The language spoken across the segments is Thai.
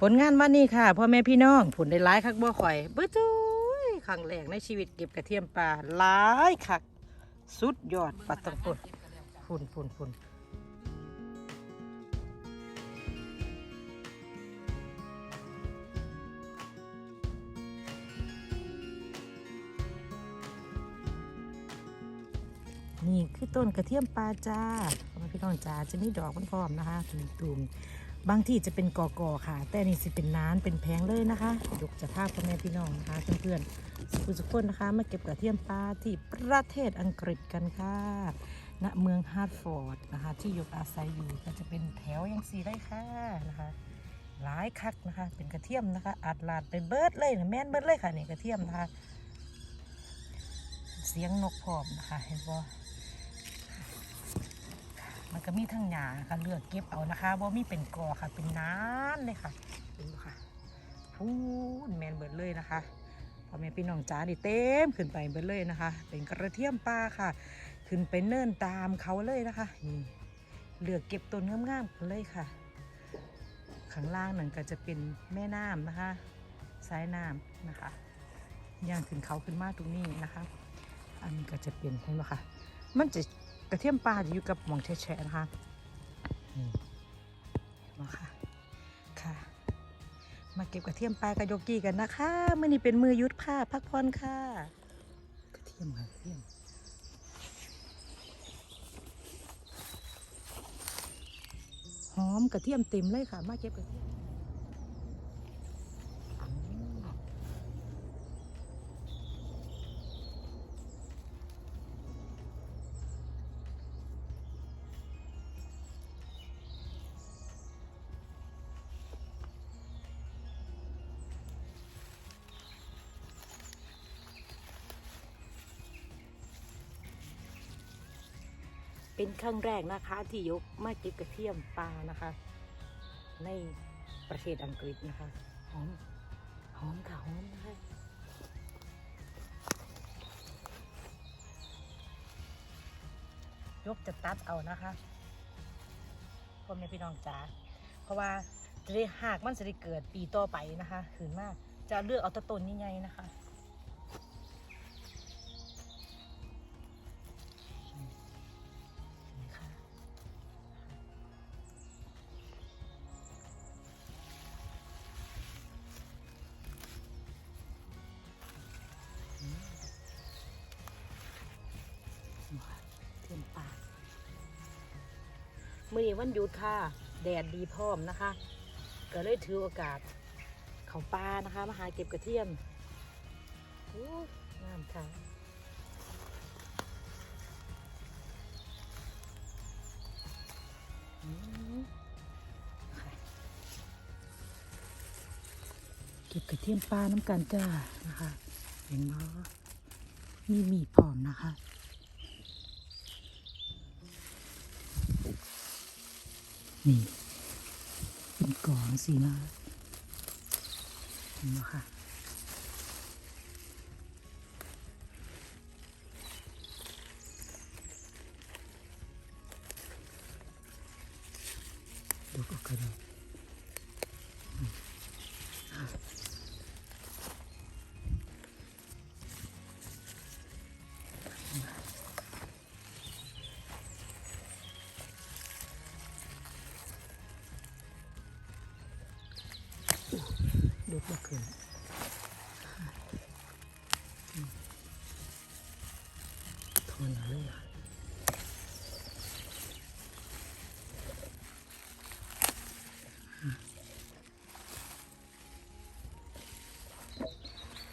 ผลงานวันนี้ค่ะพ่อแม่พี่น้องผลได้ร้ายคักบ่ข่อยเบ้อจุ้ยครั้งแรกในชีวิตเก็บกระเทียมปลาหลายคัก สุดยอดปัดตองปุ่นฝุ่นฝุ่นฝุ่นนี่คือต้นกระเทียมปลาจ้าพ่อแม่พี่น้องจ้าจะมีดอกมันพร้อมนะคะตุ่มๆ บางที่จะเป็นกอกอค่ะ แต่นี่สิเป็นน้านเป็นแพงเลยนะคะยกจะภาพพ่อแม่พี่น้องนะคะเพื่อนๆสุขุสุขคนนะคะมาเก็บกระเทียมปลาที่ประเทศอังกฤษกันค่ะณเมืองฮาร์ดฟอร์ดนะคะ ที่ยกอาศัยอยู่ก็จะเป็นแถวยังสีได้ค่ะนะคะหลายคักนะคะ เป็นกระเทียมนะคะอัดลาดเป็นเบิร์ดเลยนะแม่นเบิร์ดเลยค่ะนี่กระเทียมนะคะ เสียงนกพร้อมนะคะเห็นบ่ มันก็มีทั้งหญ้าค่ะเลือกเก็บเอานะคะว่ามีเป็นกอค่ะ เป็นน้ำเลยค่ะเห็นไหมคะพูนแมนเบิดเลยนะคะพ่อแม่พี่น้องจ๋านี่เต็มขึ้นไปเบิดเลยนะคะ เป็นกระเทียมปลาค่ะ ขึ้นไปเนินตามเขาเลยนะคะนี่เลือกเก็บต้นงามๆเลยค่ะ ข้างล่างนั่นก็จะเป็นแม่น้ำนะคะสายน้ำนะคะย่างขึ้นเขาขึ้นมาตรงนี้นะคะ อันนี้ก็จะเป็นเห็นไหมคะมันจะ กระเทียมปลาจะอยู่กับหม่องแฉะนะคะนี่เห็นไหมคะค่ะ มาเก็บกระเทียมปลากระยกกี้กันนะคะเมื่อนี้เป็นมือยุดค่ะพักผ่อนค่ะกระเทียมค่ะกระเทียมหอมกระเทียมเต็มเลยค่ะ มาเก็บกระเทียม เป็นครั้งแรกนะคะ ที่ยกมาเก็บกระเทียมปลานะคะ ในประเทศอังกฤษนะคะหอมหอมค่ะหอมนะคะยกจะตัดเอานะคะพ่อแม่พี่น้องจ๋าเพราะว่าจะได้หากมันจะได้เกิดปีต่อไปนะคะขืนมากจะเลือกเอาตะต้นนี่ไงนะคะ มื่อนี้วันหยุดค่ะ แดดดีพร้อมนะคะ ก็เลยถือโอกาสเขาปลานะคะมาหาเก็บกระเทียมโอ้งามค่ะอืมค่ะเก็บกระเทียมปลาน้ำกันจ้านะคะ เห็นไหมมีมีพร้อมนะคะ นี่เป็นกล่องสีนะเห็นไหมคะ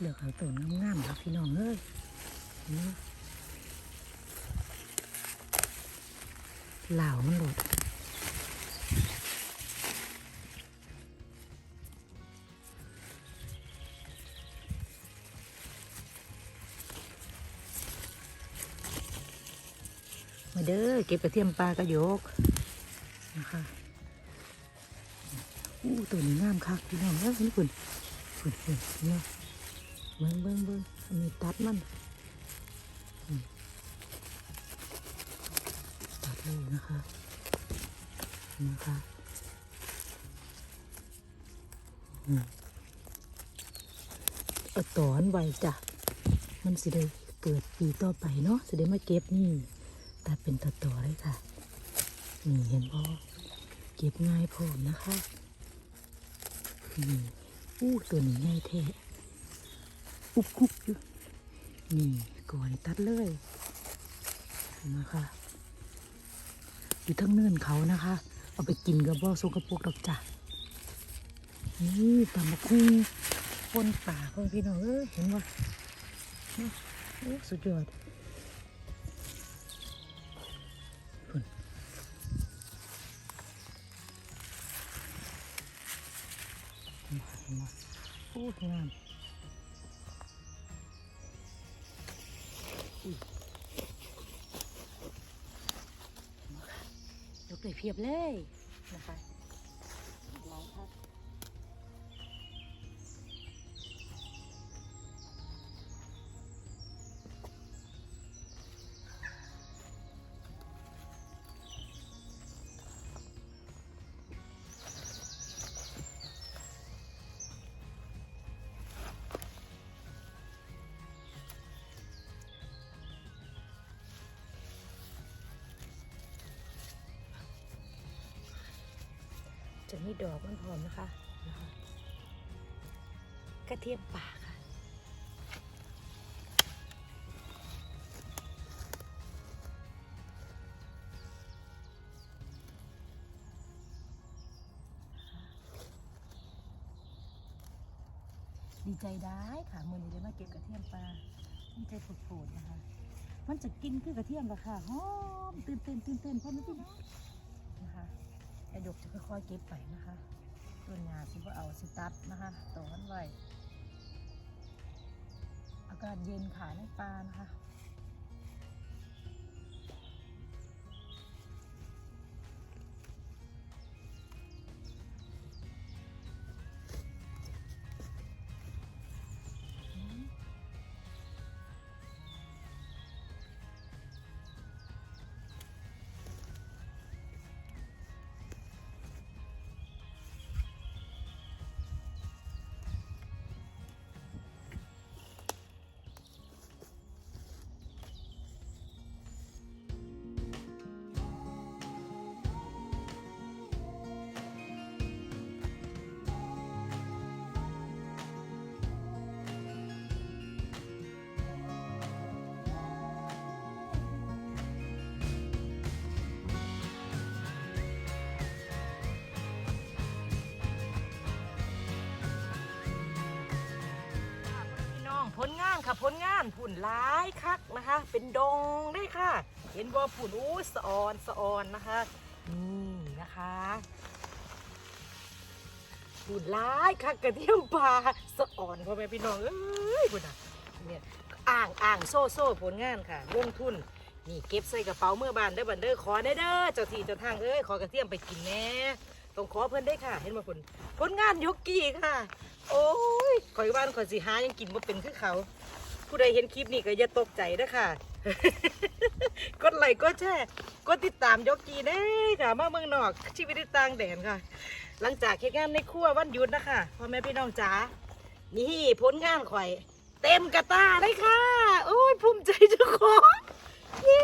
ลือกเอาตัวงามๆครับพี่น้องเอ้ยเหล่ามันหลุดมาเด้อเก็บกระเทียมปลากระโยกนะคะอู้ตัวนี้งามคักพี่น้องเอ้ยนี่คุณคุณคุณเนาะ เบิ้งเบิ้งเบิ้งอันนี้ตัดมันตัดเลยนะคะนะคะอืมเอาตอนไว้จ้ะมันสิได้เกิดปีต่อไปเนาะสิได้มาเก็บนี่แต่เป็นตะต่อเลยค่ะนี่เห็นบ่เก็บง่ายพร้อมนะคะนี่อู้ตัวนี้ง่ายแท้ อุบคุบอยู่ นี่ก่อนตัดเลยนะคะอยู่ทั้งเนินเขานะคะ เอาไปกินกับบ่อสกปรกดอกจ้ะนี่ตำมะคุ้งปนป่าพ่อนพี่น้องเอ้ยเห็นบ่นี่โอ้สุดยอดฝนเห็นบ่เห็นบ่โอ้งาม เลยเพียบเลยนะคะ จะมีดอกมันพร้อมนะคะนะคะกระเทียมป่าค่ะ ดีใจได้ค่ะมือนี้ได้มาเก็บกระเทียมปลาดีใจโผล่ๆนะคะ มันจะกินคือกระเทียมละค่ะหอมตื่นเต้นตื่นเต้นพ่อแม่พี่นนะคะ อ้ดกจะค่อยๆเก็บไปนะคะต้นงาสิว่าเอาสิตัดนะคะต่อกันไว้อากาศเย็นขาในปลานะคะ ลงานค่ะผลงานผุ่นร้ายคักนะคะ เป็นดงได้ค่ะ เห็นบ่ผุ่นอู้สะออนสะออนนะคะนี่นะคะผุ่นร้ายคักกระเทียมปลาสะออนพ่อแม่พี่น้องเอ้ยพุ่นอะเนี่ยอ่างอ่างโซ่โซ่ผลงานค่ะลงทุนนี่เก็บใส่กระเป๋าเมื่อบานเด้อบันเด้อขอได้เด้อเจ้าที่เจ้าทางเอ้ยขอกระเทียมไปกินแน่ต้องขอเพิ่อนได้ค่ะ เห็นบ่ผลผลงานยกกี้ค่ะ โอ้ยข่อยบ้านข่อยสิหายังกินบ่เป็นคือเขา ผู้ใดเห็นคลิปนี้ก็อย่าตกใจนะค่ะ กดไลค์กดแชร์กดติดตามยกกีแน่ค่ะ มาเมืองนอกชีวิตต่างแดนค่ะ หลังจากเฮ็ดงานในครัววันหยุดนะคะพ่อแม่พี่น้องจ๋านี่ผลงานข่อย เต็มกระตาเลยค่ะ โอ้ยภูมิใจเจ้าของเย้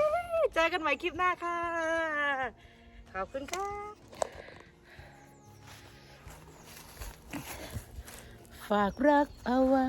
เจอกันใหม่คลิปหน้าค่ะ ขอบคุณค่ะ ฝากรักเอาไว้